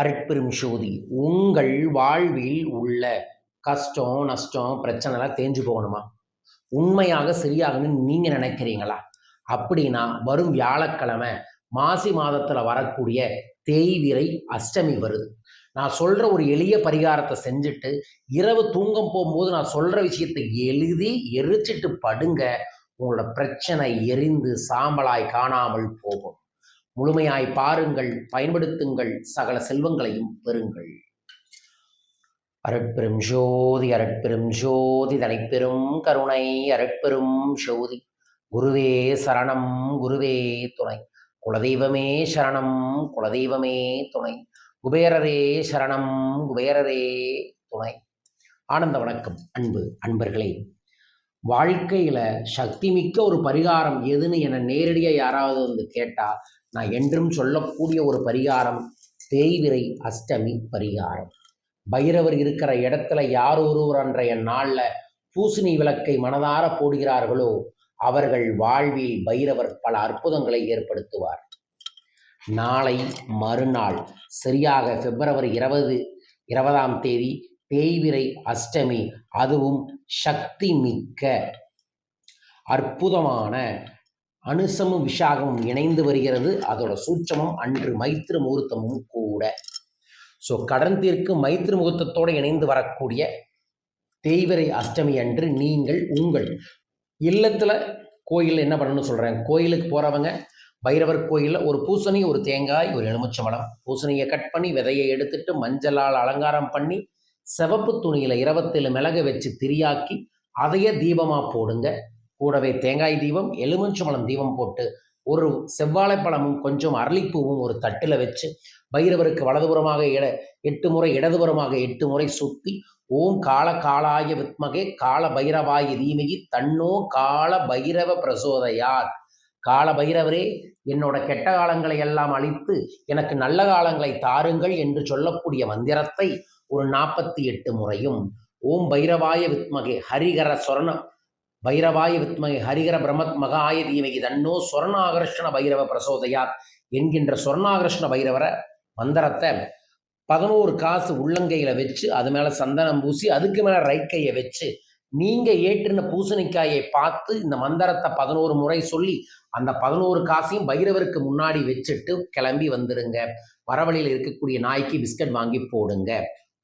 அருட்பெரும் சோதி. உங்கள் வாழ்வில் உள்ள கஷ்டம் நஷ்டம் பிரச்சனைலாம் தேஞ்சு போகணுமா? உண்மையாக சரியாகணும்னு நீங்கள் நினைக்கிறீங்களா? அப்படின்னா வரும் வியாழக்கிழமை மாசி மாதத்தில் வரக்கூடிய தேய்விரை அஷ்டமி வருது. நான் சொல்கிற ஒரு எளிய பரிகாரத்தை செஞ்சுட்டு இரவு தூங்கம் போகும்போது நான் சொல்கிற விஷயத்தை எழுதி எரிச்சிட்டு படுங்க. உங்களோட பிரச்சனை எரிந்து சாம்பலாய் காணாமல் போகும். முழுமையாய் பாருங்கள் பயன்படுத்துங்கள் சகல செல்வங்களையும் பெறுங்கள். அரட்பெரும் ஜோதி அரட்பெரும் ஜோதி தனிப்பெரும் கருணை அரட்பெரும் ஜோதி. குருவே சரணம் குருவே துணை. குலதெய்வமே சரணம் குலதெய்வமே துணை. குபேரரே சரணம் குபேரரே துணை. ஆனந்த வணக்கம் அன்பு அன்பர்களே. வாழ்க்கையில சக்தி மிக்க ஒரு பரிகாரம் எதுன்னு என நேரடியாக யாராவது வந்து கேட்டால் நான் என்றும் சொல்லக்கூடிய ஒரு பரிகாரம் தேய்விரை அஷ்டமி பரிகாரம். பைரவர் இருக்கிற இடத்துல யார் ஒருவர் அன்றைய நாளில் பூசணி விளக்கை மனதார போடுகிறார்களோ அவர்கள் வாழ்வில் பைரவர் பல அற்புதங்களை ஏற்படுத்துவார். நாளை மறுநாள் சரியாக பிப்ரவரி இருபது இருபதாம் தேதி தேய்விரை அஷ்டமி அதுவும் சக்தி மிக்க அற்புதமான அனுசமும் விஷாகமும் இணைந்து வருகிறது. அதோட சூட்சமும் அன்று மைத்திர முகூர்த்தமும் கூட. ஸோ கடன் தீர்க்கும் மைத்திர முகூர்த்தத்தோடு இணைந்து வரக்கூடிய தேய்வரை அஷ்டமி அன்று நீங்கள் உங்கள் இல்லத்தில் கோயில் என்ன பண்ணணும்னு சொல்கிறேன் கோயிலுக்கு போகிறவங்க பைரவர் கோயிலில் ஒரு பூசணி ஒரு தேங்காய் ஒரு எலுமிச்சம்பழம். பூசணியை கட் பண்ணி விதையை எடுத்துட்டு மஞ்சளால் அலங்காரம் பண்ணி சிவப்பு துணியில் இருபத்தேழு மிளகு வச்சு திரியாக்கி அதையே தீபமாக போடுங்க. கூடவே தேங்காய் தீபம் எலுமிச்சம்பழம் தீபம் போட்டு ஒரு செவ்வாழைப்பழமும் கொஞ்சம் அரளிப்பூவும் ஒரு தட்டில் வச்சு பைரவருக்கு வலதுபுறமாக இட எட்டு முறை இடதுபுறமாக எட்டு முறை சுற்றி ஓம் கால காலாய வித்மகே கால பைரவாய தீமகி தன்னோ கால பைரவ பிரசோதையார் கால பைரவரே என்னோட கெட்ட காலங்களை எல்லாம் அழித்து எனக்கு நல்ல காலங்களை தாருங்கள் என்று சொல்லக்கூடிய மந்திரத்தை ஒரு நாற்பத்தி எட்டு முறையும் ஓம் பைரவாய வித்மகே ஹரிகர சொரணம் பைரவாய வித்மகி ஹரிகர பிரமத் மகாய தீமகி தன்னோ சொர்ணாகர்ஷண பைரவ பிரசோதயாத் என்கின்ற சொர்ணாகர்ஷண பைரவரை மந்திரத்தை பதினோரு காசு உள்ளங்கையில வச்சு அது மேல சந்தனம் பூசி அதுக்கு மேல ரைட் கையை வச்சு நீங்க ஏற்றின பூசணிக்காயை பார்த்து இந்த மந்திரத்தை பதினோரு முறை சொல்லி அந்த பதினோரு காசையும் பைரவருக்கு முன்னாடி வச்சுட்டு கிளம்பி வந்துடுங்க வரவழியில் இருக்கக்கூடிய நாய்க்கு பிஸ்கட் வாங்கி போடுங்க.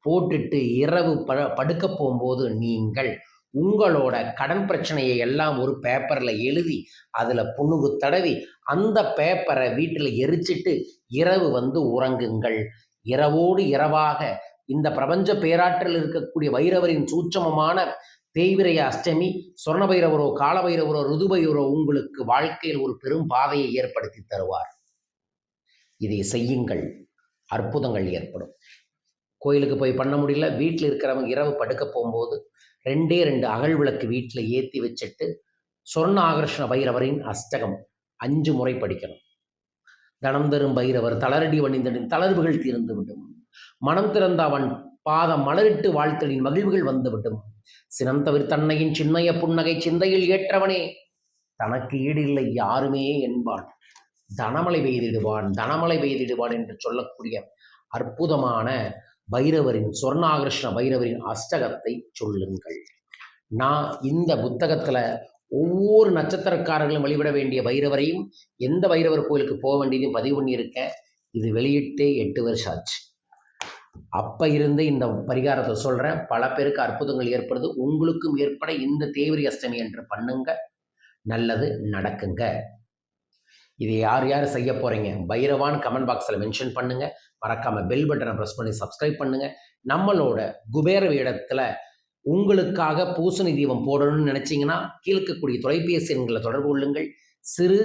போட்டுட்டு இரவு ப படுக்க போகும்போது நீங்கள் உங்களோட கடன் பிரச்சனையை எல்லாம் ஒரு பேப்பரில் எழுதி அதில் புண்ணுகு தடவி அந்த பேப்பரை வீட்டில் எரிச்சிட்டு இரவு வந்து உறங்குங்கள். இரவோடு இரவாக இந்த பிரபஞ்ச பேராற்றில் இருக்கக்கூடிய வைரவரின் சூட்சமமான தேய்விரைய அஷ்டமி சொர்ண பைரவரோ கால பைரவரோ உங்களுக்கு வாழ்க்கையில் ஒரு பெரும் பாதையை ஏற்படுத்தி தருவார். இதை செய்யுங்கள். அற்புதங்கள் ஏற்படும். கோயிலுக்கு போய் பண்ண முடியல வீட்டில் இருக்கிறவங்க இரவு படுக்க போகும்போது ரெண்டே ரெண்டு அகல் விளக்கு வீட்டில் ஏற்றி வச்சுட்டு சொர்ண ஆகர்ஷண பைரவரின் அஷ்டகம் அஞ்சு முறை படிக்கணும். தனம் தரும் பைரவர் தளரடி வணிந்தனின் தளர்வுகள் தீர்ந்துவிடும் மனம் திறந்தவன் பாதம் மலரிட்டு வாழ்த்தலின் மகிழ்வுகள் வந்துவிடும் சினம் தவிர் தன்னையின் சின்னைய புன்னகை சிந்தையில் ஏற்றவனே தனக்கு ஈடு இல்லை யாருமே என்பான். தனமலை பெய்திடுவான் தனமலை பெய்திடுவான் என்று சொல்லக்கூடிய அற்புதமான பைரவரின் சொர்ணாகிருஷ்ண பைரவரின் அஷ்டகத்தை சொல்லுங்கள். நான் இந்த புத்தகத்தில் ஒவ்வொரு நட்சத்திரக்காரர்களும் வழிபட வேண்டிய பைரவரையும் எந்த பைரவர் கோயிலுக்கு போக வேண்டியதையும் பதிவு பண்ணியிருக்கேன் இது வெளியிட்டே எட்டு வருஷம் ஆச்சு. அப்போ இருந்து இந்த பரிகாரத்தை சொல்கிறேன் பல பேருக்கு அற்புதங்கள் ஏற்படுது. உங்களுக்கும் ஏற்பட இந்த தேவரி அஷ்டமி என்று பண்ணுங்க. நல்லது நடக்குங்க. இதை யார் யார் செய்ய போகிறீங்க பைரவான் கமெண்ட் பாக்ஸில் மென்ஷன் பண்ணுங்கள் மறக்காமல் பெல் பட்டனை ப்ரெஸ் பண்ணி சப்ஸ்கிரைப் பண்ணுங்கள் நம்மளோட குபேர வேடத்துல உங்களுக்காக பூசணி தீபம் போடணும்னு நினச்சிங்கன்னா கீழ்க்கக்கூடிய தொலைபேசி எண்களை தொடர்பு கொள்ளுங்கள். சிறு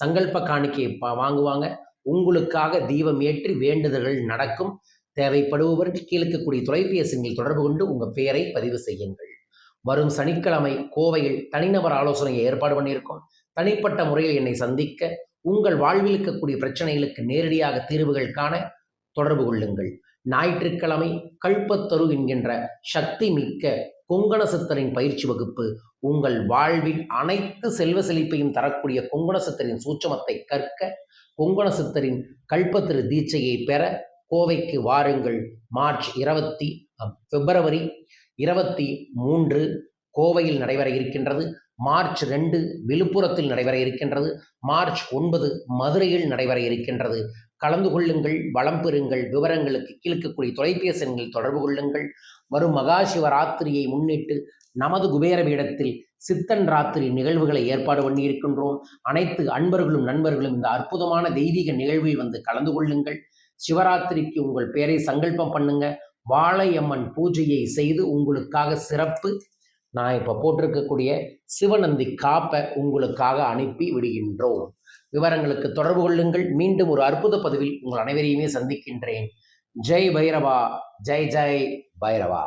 சங்கல்ப காணிக்கையை வாங்குவாங்க. உங்களுக்காக தீபம் ஏற்றி வேண்டுதல்கள் நடக்கும். தேவைப்படுபவர்கள் கீழ்க்கக்கூடிய தொலைபேசி எண்களில் தொடர்பு கொண்டு உங்கள் பெயரை பதிவு செய்யுங்கள். வரும் சனிக்கிழமை கோவையில் தனிநபர் ஆலோசனையை ஏற்பாடு பண்ணியிருக்கோம். தனிப்பட்ட முறையில் என்னை சந்திக்க உங்கள் வாழ்வில் இருக்கக்கூடிய பிரச்சனைகளுக்கு நேரடியாக தீர்வுகள் காண தொடர்பு கொள்ளுங்கள். ஞாயிற்றுக்கிழமை கல்பத்தரு என்கின்ற சக்தி மிக்க கொங்கண சித்தரின் பயிற்சி வகுப்பு உங்கள் வாழ்வில் அனைத்து செல்வ செழிப்பையும் தரக்கூடிய கொங்கண சித்தரின் சூட்சமத்தை கற்க கொங்கண சித்தரின் கல்பத்திரு தீட்சையை பெற கோவைக்கு வாருங்கள். மார்ச் இருபத்தி பிப்ரவரி இருபத்தி மூன்று கோவையில் நடைபெற இருக்கின்றது. மார்ச் ரெண்டு விழுப்புரத்தில் நடைபெற இருக்கின்றது. மார்ச் ஒன்பது மதுரையில் நடைபெற இருக்கின்றது. கலந்து கொள்ளுங்கள் வளம் பெறுங்கள் விவரங்களுக்கு கீழ்க்கக்கூடிய தொலைபேசி எண்கள் தொடர்பு கொள்ளுங்கள். வரும் மகா சிவராத்திரியை முன்னிட்டு நமது குபேர பீடத்தில் சித்தன் ராத்திரி நிகழ்வுகளை ஏற்பாடு பண்ணியிருக்கின்றோம். அனைத்து அன்பர்களும் நண்பர்களும் இந்த அற்புதமான தெய்வீக நிகழ்வில் வந்து கலந்து கொள்ளுங்கள். சிவராத்திரிக்கு உங்கள் பெயரை சங்கல்பம் பண்ணுங்க. வாழையம்மன் பூஜையை செய்து உங்களுக்காக சிறப்பு. நான் இப்போ போட்டிருக்கக்கூடிய சிவநந்தி காப்பை உங்களுக்காக அனுப்பி விடுகின்றோம். விவரங்களுக்கு தொடர்பு கொள்ளுங்கள். மீண்டும் ஒரு அற்புத பதிவில் உங்கள் அனைவரையுமே சந்திக்கின்றேன். ஜெய் பைரவா. ஜெய் ஜெய் பைரவா.